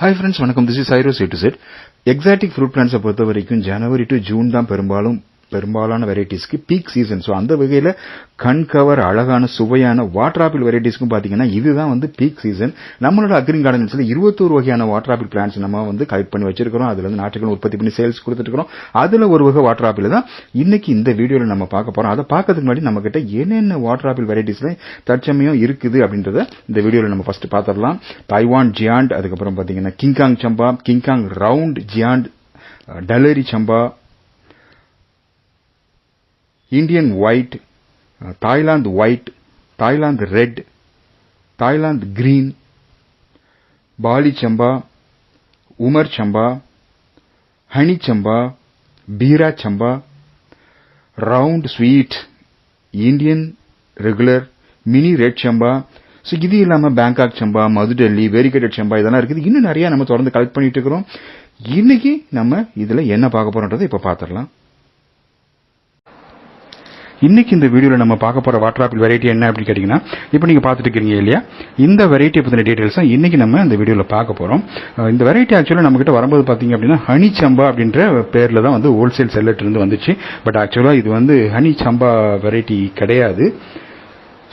Hi friends வணக்கம். This is ஐரோஸ் to set exotic fruit பிளான்ஸை பொறுத்த வரைக்கும் ஜனவரி டு ஜூன் தான் பெரும்பாலும் பெரும்பாலான வெரைட்டிஸ்க்கு பீக் சீசன் ஸோ அந்த வகையில் கண் கவர் அழகான சுவையான வாட்டர் ஆப்பிள் வெரைட்டிஸ்க்கும் பார்த்தீங்கன்னா இதுதான் வந்து பீக் சீசன் நம்மளோட அக்ரின் கார்டன்ஸில் இருபத்தோரு வகையான வாட்டர் ஆப்பிள் பிளான்ஸ் நம்ம வந்து கலெக்ட் பண்ணி வச்சிருக்கிறோம். அதுலேருந்து இருந்து நாட்டுகள் உற்பத்தி பண்ணி சேல்ஸ் கொடுத்துருக்கிறோம் அதில் ஒரு வகை வாட்டர் ஆப்பிள் தான் இன்னைக்கு இந்த வீடியோவில் நம்ம பார்க்க போகிறோம் அதை பார்க்கறதுக்கு முன்னாடி நம்ம கிட்ட என்னென்ன வாட்டர் ஆப்பிள் வெரைட்டிஸில் தற்சமயம் இருக்குது அப்படின்றத இந்த வீடியோவில் நம்ம ஃபர்ஸ்ட் பார்த்துடலாம் தைவான் ஜியாண்ட் அதுக்கப்புறம் பார்த்தீங்கன்னா கிங்காங் சம்பா கிங்காங் ரவுண்ட் ஜியாண்ட் டலரி சம்பா Indian white Thailand white Thailand red Thailand green poly சம்பா உமர் சம்பா ஹனி சம்பா பீரா சம்பா round sweet Indian regular mini red சம்பா ஸோ இது இல்லாமல் பேங்காக் சம்பா மது டெல்லி வெரிகேட்டட் சம்பா இதெல்லாம் இருக்குது. இன்னும் நிறையா நம்ம தொடர்ந்து கலெக்ட் பண்ணிட்டு இருக்கிறோம். இன்னைக்கு நம்ம இதில் என்ன பார்க்க போறோன்றதை இப்போ பார்த்துடலாம். இன்னைக்கு இந்த வீடியோவில் நம்ம பார்க்க போகிற வாட்டர் ஆப்பிள் வெரைட்டி என்ன அப்படின்னு கேட்டிங்கன்னா இப்போ நீங்கள் பார்த்துட்டு இருக்கீங்க இல்லையா? இந்த வெரைட்டியை பற்றின டீட்டெயில்ஸ் தான் நம்ம இந்த வீடியோவில் பார்க்க போகிறோம் இந்த வெரைட்டி ஆக்சுவலாக நம்மகிட்ட வரும்போது பார்த்தீங்க அப்படின்னா ஹனி சம்பா அப்படின்ற பேரில் தான் வந்து ஹோல்சேல் செல்லட்டிருந்து வந்துச்சு. பட் ஆக்சுவலாக இது வந்து ஹனி சம்பா வெரைட்டி கிடையாது.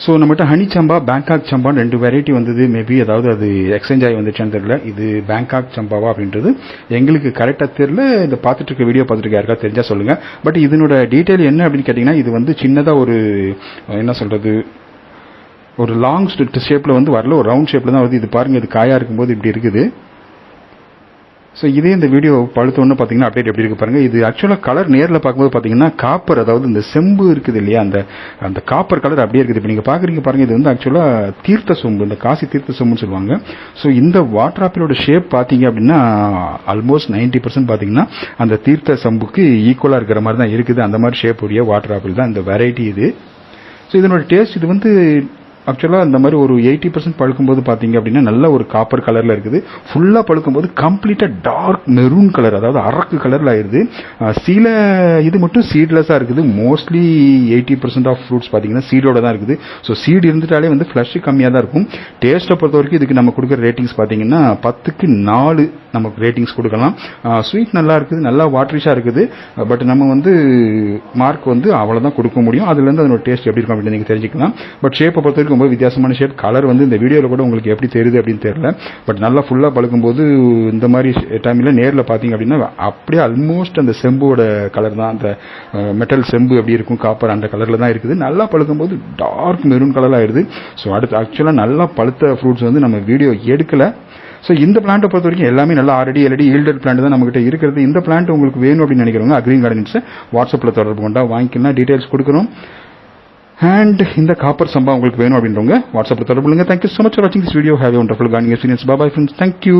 ஸோ நம்மகிட்ட ஹனி சம்பா பேங்காக் சம்பான்னு ரெண்டு வெரைட்டி வந்தது. மேபி அதாவது அது எக்ஸ்சேஞ்ச் ஆகி வந்துச்சான்னு தெரியல. இது பேங்காக் சம்பாவா அப்படின்றது. எங்களுக்கு கரெக்டாக தெரியல. இந்த பார்த்துட்டு இருக்க வீடியோ பார்த்துட்டு இருக்க யாருக்கா தெரிஞ்சால் சொல்லுங்கள் பட் இதனோட டீட்டெயில் என்ன அப்படின்னு கேட்டிங்கன்னா இது வந்து சின்னதாக ஒரு என்ன சொல்கிறது ஒரு லாங் ஷேப்பில் வந்து வரல. ஒரு ரவுண்ட் ஷேப்பில் தான் வருது. இது பாருங்கள் இது காயாக இருக்கும்போது இப்படி இருக்குது. ஸோ இதே இந்த வீடியோ பழுத்தோன்னு பார்த்தீங்கன்னா அப்டேட் எப்படி இருக்கு பாருங்க. இது ஆக்சுவலாக கலர் நேரில் பார்க்கும்போது பார்த்தீங்கன்னா காப்பர் அதாவது இந்த செம்பு இருக்குது இல்லையா? அந்த அந்த காப்பர் கலர் அப்படியே இருக்குது. இப்போ நீங்கள் பார்க்குறீங்க பாருங்க இது வந்து ஆக்சுவலாக தீர்த்த சொம்பு இந்த காசி தீர்த்த சொம்புன்னு சொல்லுவாங்க. ஸோ இந்த வாட்டர் ஆப்பிளோட ஷேப் பார்த்தீங்க அப்படின்னா ஆல்மோஸ்ட் நைன்டி பர்சன்ட் பார்த்தீங்கன்னா அந்த தீர்த்த சம்புக்கு ஈக்குவலாக இருக்கிற மாதிரி தான் இருக்குது. அந்த மாதிரி ஷேப் உடைய வாட்டர் ஆப்பிள் தான். இந்த வெரைட்டி இது. ஸோ இதனோட டேஸ்ட் இது வந்து ஆக்சுவலாக இந்த மாதிரி ஒரு எயிட்டி பர்சன்ட் பழுக்கும்போது பார்த்தீங்க அப்படின்னா நல்ல ஒரு காப்பர் கலரில் இருக்குது. ஃபுல்லாக பழுக்கும்போது கம்ப்ளீட்டாக டார்க் மெரூன் கலர் அதாவது அரக்கு கலரில் ஆயிடுது சில இது மட்டும் சீட்லெஸ்ஸாக இருக்குது. Mostly eighty percent of fruits பார்த்தீங்கன்னா சீடோட தான் இருக்குது. ஸோ சீடு இருந்துட்டாலே வந்து ஃப்ளஷ் கம்மியாக தான் இருக்கும். டேஸ்ட்டை பொறுத்த வரைக்கும் இதுக்கு நம்ம கொடுக்குற ரேட்டிங்ஸ் பார்த்தீங்கன்னா பத்துக்கு நாலு நமக்கு ரேட்டிங்ஸ் கொடுக்கலாம். ஸ்வீட் நல்லா இருக்குது நல்லா வாட்ரிஷாக இருக்குது. பட் நம்ம வந்து மார்க் வந்து அவ்வளோதான் கொடுக்க முடியும். அதுலேருந்து அதனோட டேஸ்ட் எப்படி இருக்கும் அப்படின்னு நீங்கள் தெரிஞ்சுக்கலாம். பட் ஷேப்பை பொறுத்த வரைக்கும் ரொம்ப வித்தியாசமான ஷேப் கலர் வந்து இந்த வீடியோவில் கூட உங்களுக்கு எப்படி தெரியுது அப்படின்னு தெரியல. பட் நல்லா ஃபுல்லாக பழுக்கும்போது இந்த மாதிரி டைமில் நேரில் பார்த்தீங்க அப்படின்னா அப்படியே ஆல்மோஸ்ட் அந்த செம்போட கலர் தான். அந்த மெட்டல் செம்பு எப்படி இருக்கும். காப்பர் அந்த கலரில் தான் இருக்குது. நல்லா பழுக்கும்போது டார்க் மெரூன் கலராக ஆயிடுது. ஸோ அடுத்து ஆக்சுவலாக நல்லா பழுத்த ஃப்ரூட்ஸ் வந்து நம்ம வீடியோ எடுக்கலை. ஸோ இந்த பிளான்ட்டை பொறுத்த வரைக்கும் எல்லாமே நல்லா ஆல்ரெடி எல்ரெடி ஈல்டட் பிளான்ட் தான் நம்மகிட்ட இருக்கிறது. இந்த பிளான்ட் உங்களுக்கு வேணும் அப்படின்னு நினைக்கிறவங்க அக்ரீன் கார்டன்ஸை வாட்ஸ்அப்பில் தொடர்பு கொண்டா வாங்கிக்கலாம். டீட்டெயில்ஸ் கொடுக்குறோம் அண்ட் இந்த காப்பர் சம்பா உங்களுக்கு வேணும் அப்படின்றவங்க வாட்ஸ்அப்பில் தொடர்புங்க thank you so much for வாட்சிங் this video have wonderful gardening experience bye friends thank you